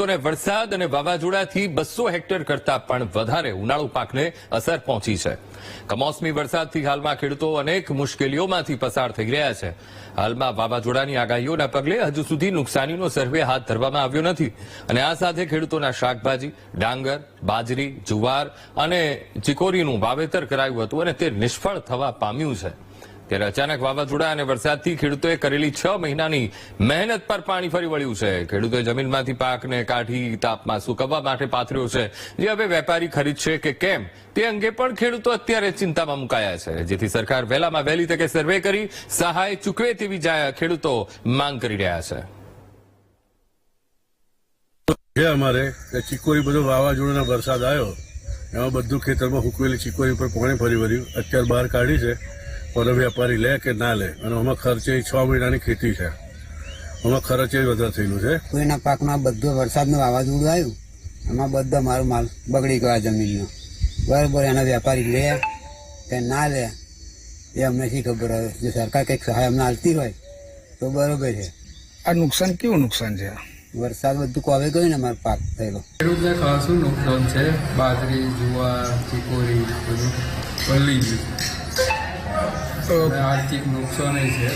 ખેડૂતોને વરસાદ અને વાવાઝોડાથી બસો હેક્ટર કરતા પણ વધારે ઉનાળુ પાકને અસર પહોંચી છે. કમોસમી વરસાદથી હાલમાં ખેડૂતો અનેક મુશ્કેલીઓમાંથી પસાર થઈ રહ્યા છે. હાલમાં વાવાઝોડાની આગાહીઓના પગલે હજુ સુધી નુકસાનીનો સર્વે હાથ ધરવામાં આવ્યો નથી. અને આ સાથે ખેડૂતોના શાકભાજી, ડાંગર, બાજરી, જુવાર અને ચિકોરીનું વાવેતર કરાયું હતું અને તે નિષ્ફળ થવા પામ્યું છે. ત્યારે અચાનક વાવાઝોડા અને વરસાદથી ખેડૂતોએ કરેલી છ મહિનાની મહેનત પર પાણી ફરી વળ્યું છે. ખેડૂતોએ જમીનમાંથી પાકને કાઢી તાપમાં સુકવવા માટે પાથર્યો છે. જે હવે વેપારી ખરીદશે કે કેમ તે અંગે પણ ખેડૂતો અત્યારે ચિંતામાં મુકાયા છે. જેથી સરકાર વહેલામાં વહેલી તકે સર્વે કરી સહાય ચૂકવે તેવી ખેડૂતો માંગ કરી રહ્યા છે. છે અમારે કે ચીકોરી બધો વાવાઝોડાનો વરસાદ આવ્યો, એમાં બધું ખેતરમાં હુકવેલી ચીકોરી પર પાણી ફરી વળ્યું. અત્યારે બહાર કાઢી છે. પણ વેપારી લે કે ના લે. અને આમાં ખર્ચે છ મહિનાની ખેતી છે. આમાં ખર્ચે વધારે થયેલું છે. કોઈના પાકમાં બધો વરસાદનું વાવાઝોડું આવ્યું એમાં બધા મારો માલ બગડી ગયો જમીનનો. બરાબર એના વેપારી લે કે ના લે એ અમને શી ખબર હવે? જો સરકાર કંઈક સહાય અમને આવતી હોય તો બરોબર છે. આ નુકસાન કેવું નુકસાન છે? વરસાદ બધું કોવે ગયું ને અમારો પાક થયેલો. ખેડૂતને ખાસું નુકસાન છે. બાજરી જુવાર ચીકોરી બધું. પલળી ગયું અને આર્થિક નુકસાન છે.